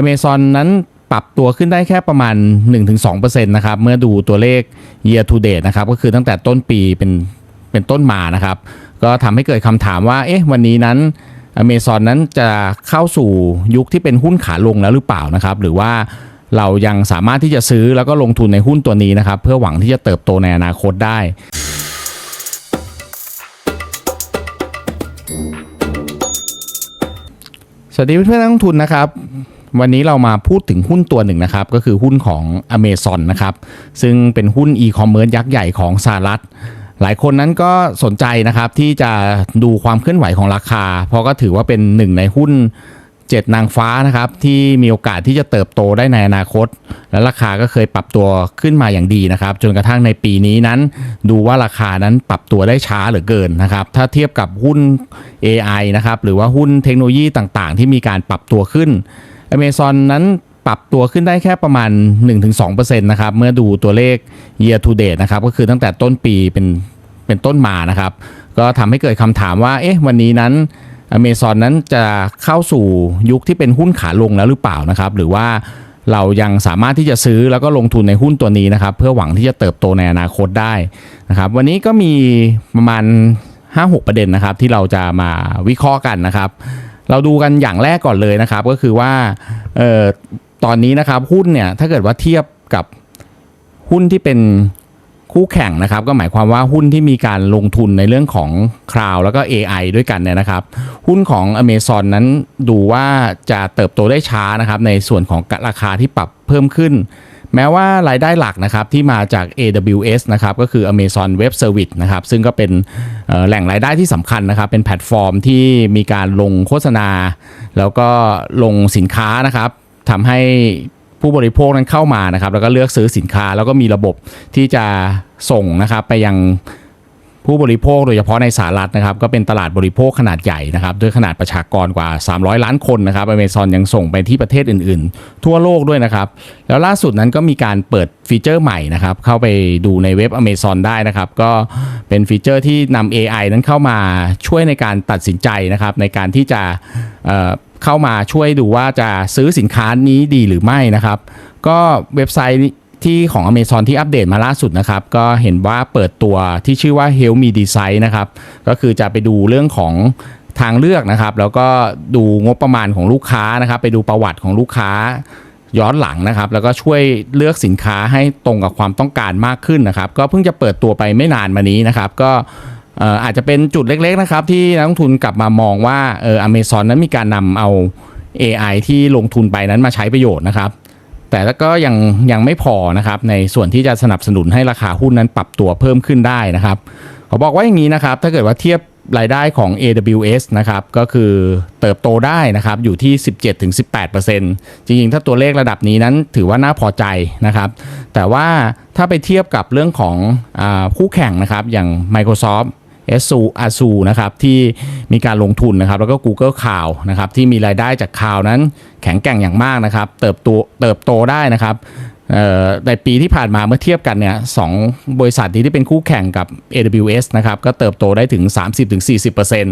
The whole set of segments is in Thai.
Amazon นั้นปรับตัวขึ้นได้แค่ประมาณ 1-2%นะครับ เมื่อดูตัวเลข year to date นะครับ ก็คือตั้งแต่ต้นปีเป็นเป็นต้นมานะครับ ก็ทำให้เกิดคำถามว่า เอ๊ะ วันนี้นั้น Amazon นั้นจะเข้าสู่ยุคที่เป็นหุ้นขาลงแล้วหรือเปล่านะครับ หรือว่าเรายังสามารถที่จะซื้อแล้วก็ลงทุนในหุ้นตัวนี้นะครับ เพื่อหวังที่จะเติบโตในอนาคตได้ วัสดีเพื่อนๆนักลงทุนนะครับ วันนี้เรามาพูดถึงหุ้นตัวหนึ่งนะครับ ก็คือหุ้นของ a เม z o n นะครับ ซึ่งเป็นหุ้นอีคอมเมิร์ซยักษ์ใหญ่ของสหรัฐ หลายคนนั้นก็สนใจนะครับที่จะดูความเคลื่อนไหวของราคา เพราะก็ถือว่าเป็นหนึ่งในหุ้น 7 นางฟ้านะครับ ที่มีโอกาสที่จะเติบโตได้ในอนาคต และราคาก็เคยปรับตัวขึ้นมาอย่างดีนะครับ จนกระทั่งในปีนี้นั้น ดูว่าราคานั้นปรับตัวได้ช้าเหลือเกินนะครับ ถ้าเทียบกับหุ้น AI นะครับ หรือว่าหุ้นเทคโนโลยีต่างๆ ที่มีการปรับตัวขึ้น Amazon นั้นปรับตัวขึ้นได้แค่ประมาณ 1-2%นะครับ เมื่อดูตัวเลข year to date นะครับ ก็คือตั้งแต่ต้นปีเป็นเป็นต้นมานะครับ ก็ทำให้เกิดคำถามว่า เอ๊ะ วันนี้นั้น Amazon นั้นจะเข้าสู่ยุคที่เป็นหุ้นขาลงแล้วหรือเปล่านะครับ หรือว่าเรายังสามารถที่จะซื้อแล้วก็ลงทุนในหุ้นตัวนี้นะครับ เพื่อหวังที่จะเติบโตในอนาคตได้นะครับ วันนี้ก็มีประมาณ 5-6 ประเด็นนะครับ ที่เราจะมาวิเคราะห์กันนะครับ เราดูกันอย่างแรกก่อนเลยนะครับ ก็คือว่าเอ่อตอนนี้นะครับหุ้นเนี่ยถ้าเกิดว่าเทียบกับหุ้นที่เป็น คู่แข่งนะครับก็หมายความว่าหุ้นที่มีการลงทุนในเรื่องของคลาวแล้วก็ AI ด้วยกันเนี่ยนะครับ หุ้นของ Amazon นั้นดูว่าจะเติบโตได้ช้านะครับในส่วนของราคาที่ปรับเพิ่มขึ้น แม้ว่ารายได้หลักนะครับที่มาจาก AWS นะครับก็คือ Amazon Web Service นะครับซึ่งก็เป็นแหล่งรายได้ที่สำคัญนะครับ เป็นแพลตฟอร์มที่มีการลงโฆษณา แล้วก็ลงสินค้านะครับทำให้ ผู้บริโภคนั้นเข้ามานะครับ แล้วก็เลือกซื้อสินค้าแล้วก็มีระบบที่จะส่งนะครับไปยัง ผู้บริโภคโดยเฉพาะในสหรัฐนะครับก็เป็นตลาดบริโภคขนาดใหญ่นะครับด้วยขนาดประชากรกว่า 300 ล้านคนนะครับอเมซอนยังส่งไปที่ประเทศอื่นๆ ทั่วโลกด้วยนะครับ แล้วล่าสุดนั้นก็มีการเปิดฟีเจอร์ใหม่นะครับ เข้าไปดูในเว็บ Amazon ได้นะครับ ก็เป็นฟีเจอร์ที่นำ AI นั้นเข้ามาช่วยในการตัดสินใจนะครับ ในการที่จะเเข้ามาช่วยดูว่าจะซื้อสินค้านี้ดีหรือไม่นะครับ ก็เว็บไซต์ ที่ของ Amazon ที่อัปเดตมาล่าสุดนะครับ ก็เห็นว่าเปิดตัวที่ชื่อว่า Help Me Design นะครับ ก็คือจะไปดูเรื่องของทางเลือกนะครับ แล้วก็ดูงบประมาณของลูกค้านะครับ ไปดูประวัติของลูกค้าย้อนหลังนะครับ แล้วก็ช่วยเลือกสินค้าให้ตรงกับความต้องการมากขึ้นนะครับ ก็เพิ่งจะเปิดตัวไปไม่นานมานี้นะครับ ก็เอ่ออาจจะเป็นจุดเล็กๆนะครับ ที่นักลงทุนกลับมามองว่าเอออเมซอนนั้นมีการนำเอา AI ที่ลงทุนไปนั้นมาใช้ประโยชน์นะครับ แต่ก็ยังยังไม่พอนะครับในส่วนที่จะสนับสนุนให้ราคาหุ้นนั้นปรับตัวเพิ่มขึ้นได้นะครับเขาบอกว่าอย่างนี้นะครับ ถ้าเกิดว่าเทียบรายได้ของ AWS นะครับก็คือเติบโตได้นะครับอยู่ที่ 17-18%จริงๆ ถ้าตัวเลขระดับนี้นั้นถือว่าน่าพอใจนะครับ แต่ว่าถ้าไปเทียบกับเรื่องของอคู่แข่งนะครับอย่าง Microsoft เอสซูอาซูนะครับที่มีการลงทุนนะครับแล้วก็ Google Cloud นะครับที่มีรายได้จากคลาวนั้นแข็งแกร่งอย่างมากนะครับเติบโตเติบโตได้นะครับในปีที่ผ่านมาเมื่อเทียบกันเนี่ยสองบริษัทนี้ที่เป็นคู่แข่งกับ AWS นะครับก็เติบโตได้ถึง 30-40%น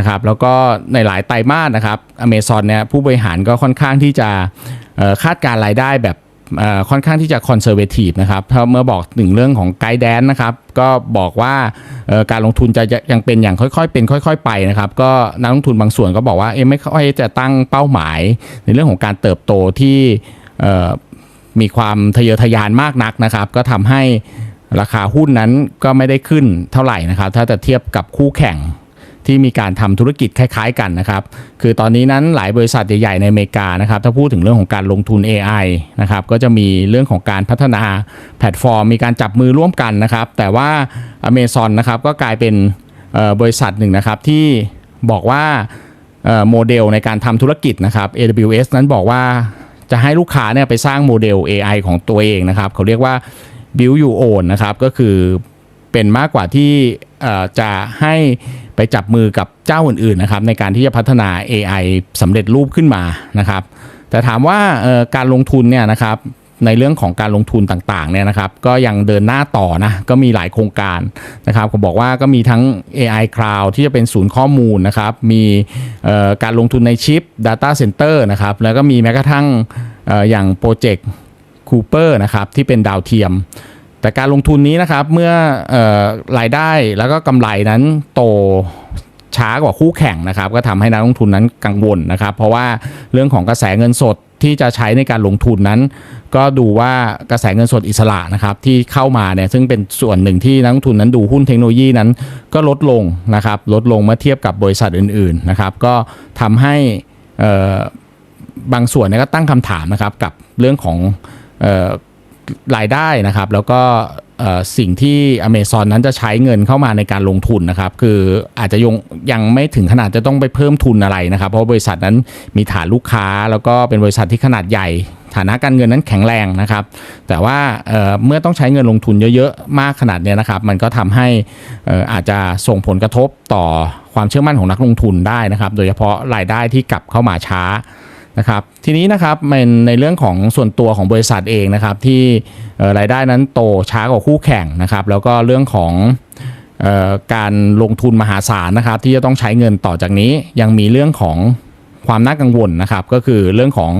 ะครับแล้วก็ในหลายไตรมาสนะครับ Amazon เนี่ยผู้บริหารก็ค่อนข้างที่จะคาดการรายได้แบบ ค่อนข้างที่จะคอนเซอร์เวทีฟนะครับถ้าเมื่อบอกถึงเรื่องของไกด์แดนนะครับก็บอกว่าการลงทุนจะยังเป็นอย่างค่อยๆ เป็นค่อย ๆ ไปนะครับก็นักลงทุนบางส่วนก็บอกว่าเอ๊ะไม่ค่อยจะตั้งเป้าหมาย ในเรื่องของการเติบโตที่มีความทะเยอทะยานมากนักนะครับ ก็ทำให้ราคาหุ้นนั้นก็ไม่ได้ขึ้นเท่าไหร่นะครับ ถ้าจะเทียบกับคู่แข่ง ที่มีการทำธุรกิจคล้ายๆกันนะครับคือตอนนี้นั้นหลายบริษัทใหญ่ๆในอเมริกานะครับถ้าพูดถึงเรื่องของการลงทุน AI นะครับก็จะมีเรื่องของการพัฒนาแพลตฟอร์ม มีการจับมือร่วมกันนะครับ แต่ว่า Amazon นะครับก็กลายเป็นบริษัทหนึ่งนะครับที่บอกว่าโมเดลในการทำธุรกิจนะครับ AWS นั้นบอกว่าจะให้ลูกค้าเนี่ยไปสร้างโมเดล AI ของตัวเองนะครับ เขาเรียกว่า build Your own นะครับ ก็คือ เป็นมากกว่าที่จะให้ไปจับมือกับเจ้าอื่นๆนะครับในการที่จะพัฒนา AI สำเร็จรูปขึ้นมานะครับ แต่ถามว่าการลงทุนเนี่ยนะครับในเรื่องของการลงทุนต่างๆเนี่ยนะครับ ก็ยังเดินหน้าต่อนะก็มีหลายโครงการนะครับผมบอกว่าก็มีทั้ง AI Cloud ที่จะเป็นศูนย์ข้อมูลนะครับ มีการลงทุนในชิป Data Center นะครับ แล้วก็มีแม้กระทั่งอออย่างโปรเจกต์คูเปอร์นะครับที่เป็นดาวเทียม แต่การลงทุนนี้นะครับเมื่ออรายได้แล้วก็กำไรนั้นโตช้ากว่าคู่แข่งนะครับ ก็ทำให้นักลงทุนนั้นกังวลนะครับ เพราะว่าเรื่องของกระแสเงินสดที่จะใช้ในการลงทุนนั้น ก็ดูว่ากระแสเงินสดอิสระนะครับที่เข้ามาเนี่ยซึ่งเป็นส่วนหนึ่งที่นักลงทุนนั้นดูหุ้นเทคโนโลยีนั้นก็ลดลงนะครับลดลงเมื่อเทียบกับบริษัทอื่นๆนะครับก็ทำให้บางส่วนเนี่ยก็ตั้งคำถามนะครับกับเรื่องของ รายได้นะครับ แล้วก็สิ่งที่ Amazon นั้นจะใช้เงินเข้ามาในการลงทุนนะครับ คืออาจจะยังยังไม่ถึงขนาดจะต้องไปเพิ่มทุนอะไรนะครับ เพราะบริษัทนั้นมีฐานลูกค้า แล้วก็เป็นบริษัทที่ขนาดใหญ่ ฐานะการเงินนั้นแข็งแรงนะครับ แต่ว่าเเมื่อต้องใช้เงินลงทุนเยอะๆ มากขนาดนี้นะครับ มันก็ทำให้อาจจะส่งผลกระทบต่อความเชื่อมั่นของนักลงทุนได้นะครับ โดยเฉพาะรายได้ที่กลับเข้ามาช้า นะครับทีนี้นะครับมันในเรื่องของส่วนตัวของบริษัทเองนะครับที่รายได้นั้นโตช้ากว่าคู่แข่งนะครับแล้วก็เรื่องของอการลงทุนมหาศาลนะครับที่จะต้องใช้เงินต่อจากนี้ยังมีเรื่องของความน่ากังวลนะครับก็คือเรื่องของ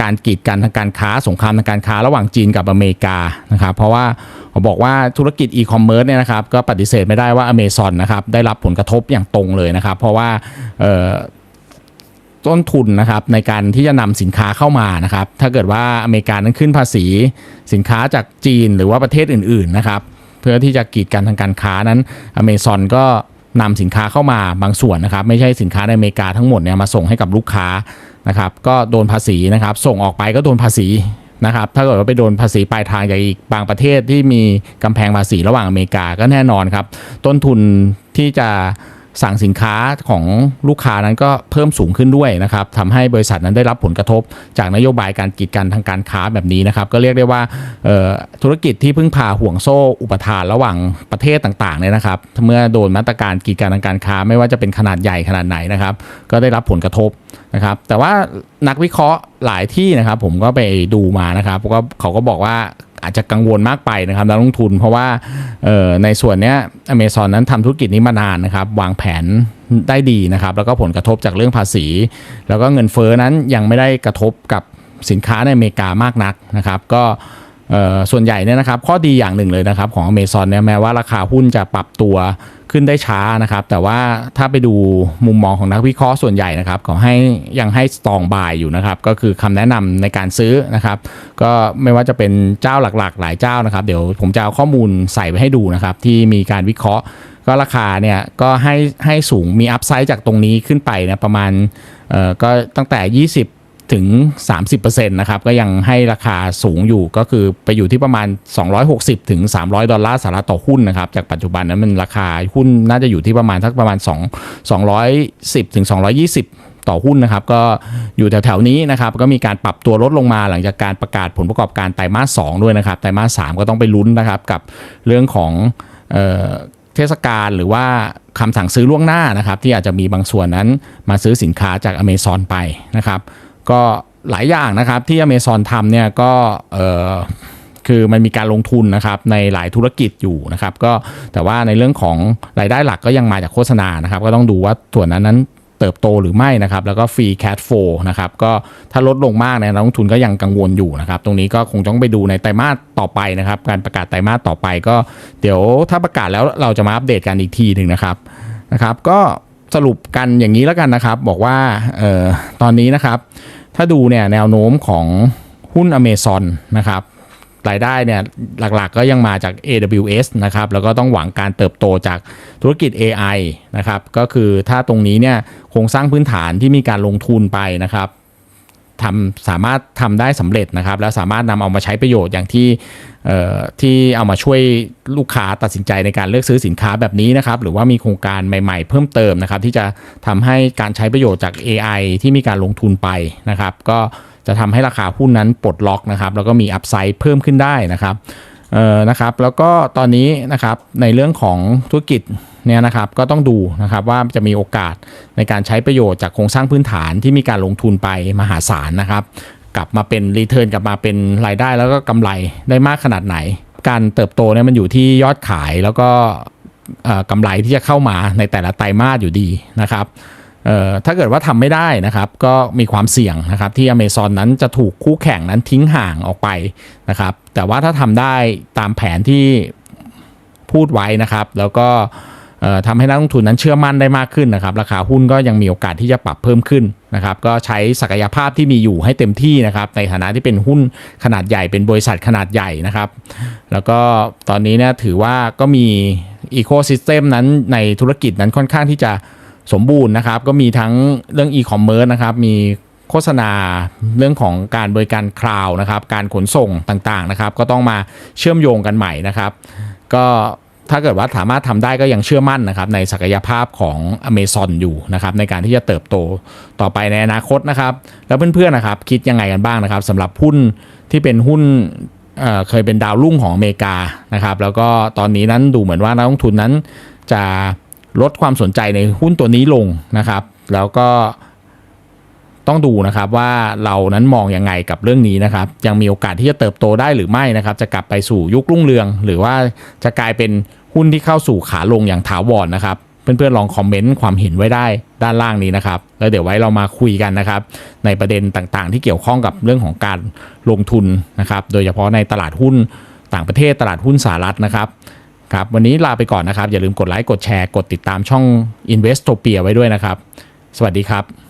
การกีดกันทางการค้าสงครามทางการค้าระหว่างจีนกับอเมริกานะครับเพราะว่าเขาบอกว่าธุรกิจอีคอมเมิร์ซเนี่ยนะครับก็ปฏิเสธไม่ได้ว่าอเมซอนนะครับได้รับผลกระทบอย่างตรงเลยนะครับ เพราะว่า ต้นทุนนะครับในการที่จะนำสินค้าเข้ามานะครับ ถ้าเกิดว่าอเมริกานั้นขึ้นภาษีสินค้าจากจีนหรือว่าประเทศอื่นๆนะครับ เพื่อที่จะกีดกันทางการค้านั้นอเมซอนก็นำสินค้าเข้ามาบางส่วนนะครับ ไม่ใช่สินค้าในอเมริกาทั้งหมดเนี่ยมาส่งให้กับลูกค้านะครับก็โดนภาษีนะครับ ส่งออกไปก็โดนภาษีนะครับถ้าเกิดว่าไปโดนภาษีปลายทางจากอีกบางประเทศที่มีกำแพงภาษีระหว่างอเมริกาก็แน่นอนครับ ต้นทุนที่จะ สั่งสินค้าของลูกค้านั้นก็เพิ่มสูงขึ้นด้วยนะครับทำให้บริษัทนั้นได้รับผลกระทบ จากนโยบายการกีดกันทางการค้าแบบนี้นะครับ ก็เรียกได้ว่าธุรกิจที่พึ่งพาห่วงโซ่อุปทานระหว่างประเทศต่างๆเนี่ยนะครับ เมื่อโดนมาตรการกีดกันทางการค้า ไม่ว่าจะเป็นขนาดใหญ่ขนาดไหนนะครับ ก็ได้รับผลกระทบนะครับ แต่ว่านักวิเคราะห์หลายที่นะครับ ผมก็ไปดูมานะครับก็เขาก็บอกว่า อาจจะกังวลมากไปนะครับนักลงทุน เพราะว่าในส่วนเนี้ยอเมซอนนั้นทำธุรกิจนี้มานานนะครับ วางแผนได้ดีนะครับ แล้วก็ผลกระทบจากเรื่องภาษี แล้วก็เงินเฟ้อนั้นยังไม่ได้กระทบกับสินค้าในอเมริกามากนักนะครับ ก็ส่วนใหญ่เนี่ยนะครับข้อดีอย่างหนึ่งเลยนะครับของอเมซอนเนี่ยแม้ว่าราคาหุ้นจะปรับตัว ขึ้นได้ช้านะครับ แต่ว่าถ้าไปดูมุมมองของนักวิเคราะห์ส่วนใหญ่นะครับเขาให้ยังให้สตองบายอยู่นะครับ ก็คือคำแนะนำในการซื้อนะครับ ก็ไม่ว่าจะเป็นเจ้าหลักๆ หลายเจ้านะครับ เดี๋ยวผมจะเอาข้อมูลใส่ไปให้ดูนะครับ ที่มีการวิเคราะห์ ก็ราคาเนี่ยก็ให้ให้สูงมีอัพไซด์จากตรงนี้ขึ้นไปนะประมาณเอ่อก็ตั้งแต่ 20 ถึง 30%นะครับก็ยังให้ราคาสูงอยู่ก็คือไปอยู่ที่ประมาณ 260 ถึง 300 ดอลลาร์สหรัฐต่อหุ้นนะครับ จากปัจจุบันนั้นมันราคาหุ้นน่าจะอยู่ที่ประมาณสักประมาณ 2 210 ถึง 220ต่อหุ้นนะครับก็อยู่แถวๆนี้นะครับก็มีการปรับตัวลดลงมาหลังจากการประกาศผลประกอบการไตรมาส 2 ด้วยนะครับไตรมาส 3 ก็ต้องไปลุ้นนะครับกับเรื่องของเออเทศกาลหรือว่าคำสั่งซื้อล่วงหน้านะครับที่อาจจะมีบางส่วนนั้นมาซื้อสินค้าจากอเมซอนไปนะครับ ก็หลายอย่างนะครับที่อเมซอนทำเนี่ยก็เออคือมันมีการลงทุนนะครับในหลายธุรกิจอยู่นะครับก็แต่ว่าในเรื่องของรายได้หลักก็ยังมาจากโฆษณานะครับ ก็ต้องดูว่าส่วนนั้นนั้นเติบโตหรือไม่นะครับ แล้วก็ฟรีแคดโฟนะครับก็ถ้าลดลงมากเนี่ยนักลงทุนก็ยังกังวลอยู่นะครับ ตรงนี้ก็คงต้องไปดูในไตรมาสต่อไปนะครับ การประกาศไตรมาสต่อไปก็ เดี๋ยวถ้าประกาศแล้วเราจะมาอัปเดตกันอีกทีหนึ่งนะครับนะครับ ก็สรุปกันอย่างนี้แล้วกันนะครับ บอกว่าออตอนนี้นะครับ ถ้าดูเนี่ยแนวโน้มของหุ้นอเมซอนนะครับรายได้เนี่ยหลักๆก็ยังมาจาก AWS นะครับแล้วก็ต้องหวังการเติบโตจากธุรกิจ AI นะครับก็คือถ้าตรงนี้เนี่ยโครงสร้างพื้นฐานที่มีการลงทุนไปนะครับ ทำสามารถทำได้สำเร็จนะครับ แล้วสามารถนำเอามาใช้ประโยชน์อย่างที่ที่เอามาช่วยลูกค้าตัดสินใจในการเลือกซื้อสินค้าแบบนี้นะครับหรือว่ามีโครงการใหม่ๆ เพิ่มเติมนะครับ ที่จะทำให้การใช้ประโยชน์จาก AI ที่มีการลงทุนไปนะครับ ก็จะทำให้ราคาหุ้นนั้นปลดล็อกนะครับ แล้วก็มีอัพไซด์เพิ่มขึ้นได้นะครับเออนะครับแล้วก็ตอนนี้นะครับในเรื่องของธุรกิจ เนี่ยนะครับก็ต้องดูนะครับว่าจะมีโอกาสในการใช้ประโยชน์จากโครงสร้างพื้นฐานที่มีการลงทุนไปมหาศาลนะครับ กลับมาเป็นรีเทิร์นกลับมาเป็นรายได้แล้วก็กำไรได้มากขนาดไหน การเติบโตเนี่ยมันอยู่ที่ยอดขายแล้วก็กำไรที่จะเข้ามาในแต่ละไตรมาสอยู่ดีนะครับถ้าเกิดว่าทำไม่ได้นะครับก็มีความเสี่ยงนะครับที่ Amazon นั้นจะถูกคู่แข่งนั้นทิ้งห่างออกไปนะครับแต่ว่าถ้าทำได้ตามแผนที่พูดไว้นะครับ แล้วก็ ทำให้นักลงทุนนั้นเชื่อมั่นได้มากขึ้นนะครับ ราคาหุ้นก็ยังมีโอกาสที่จะปรับเพิ่มขึ้นนะครับ ก็ใช้ศักยภาพที่มีอยู่ให้เต็มที่นะครับ ในฐานะที่เป็นหุ้นขนาดใหญ่เป็นบริษัทขนาดใหญ่นะครับ แล้วก็ตอนนี้เนี่ยถือว่าก็มีอีโค y ิสเต็มนั้นในธุรกิจนั้นค่อนข้างที่จะสมบูรณ์นะครับ ก็มีทั้งเรื่องอีคอมเมิร์ซนะครับ มีโฆษณาเรื่องของการบริการคลาวนะครับ การขนส่งต่างๆนะครับ ก็ต้องมาเชื่อมโยงกันใหม่นะครับ ก็ ถ้าเกิดว่าสามารถทำได้ก็ยังเชื่อมั่นนะครับในศักยภาพของ Amazon อยู่นะครับในการที่จะเติบโตต่อไปในอนาคตนะครับ แล้วเพื่อนๆนะครับคิดยังไงกันบ้างนะครับสำหรับหุ้นที่เป็นหุ้นเเคยเป็นดาวรุ่งของอเมริกานะครับแล้วก็ตอนนี้นั้นดูเหมือนว่านักลงทุนนั้นจะลดความสนใจในหุ้นตัวนี้ลงนะครับ แล้วก็ ต้องดูนะครับว่าเรานั้นมองยังไงกับเรื่องนี้นะครับ ยังมีโอกาสที่จะเติบโตได้หรือไม่นะครับ จะกลับไปสู่ยุครุ่งเรือง หรือว่าจะกลายเป็นหุ้นที่เข้าสู่ขาลงอย่างถาวรนะครับเพื่อนๆลองคอมเมนต์ความเห็นไว้ได้ด้านล่างนี้นะครับ แล้วเดี๋ยวไว้เรามาคุยกันนะครับ ในประเด็นต่างๆ ที่เกี่ยวข้องกับเรื่องของการลงทุนนะครับ โดยเฉพาะในตลาดหุ้นต่างประเทศตลาดหุ้นสหรัฐนะครับครับวันนี้ลาไปก่อนนะครับ อย่าลืมกดไลค์กดแชร์กดติดตามช่อง Investopia ไว้ด้วยนะครับ สวัสดีครับ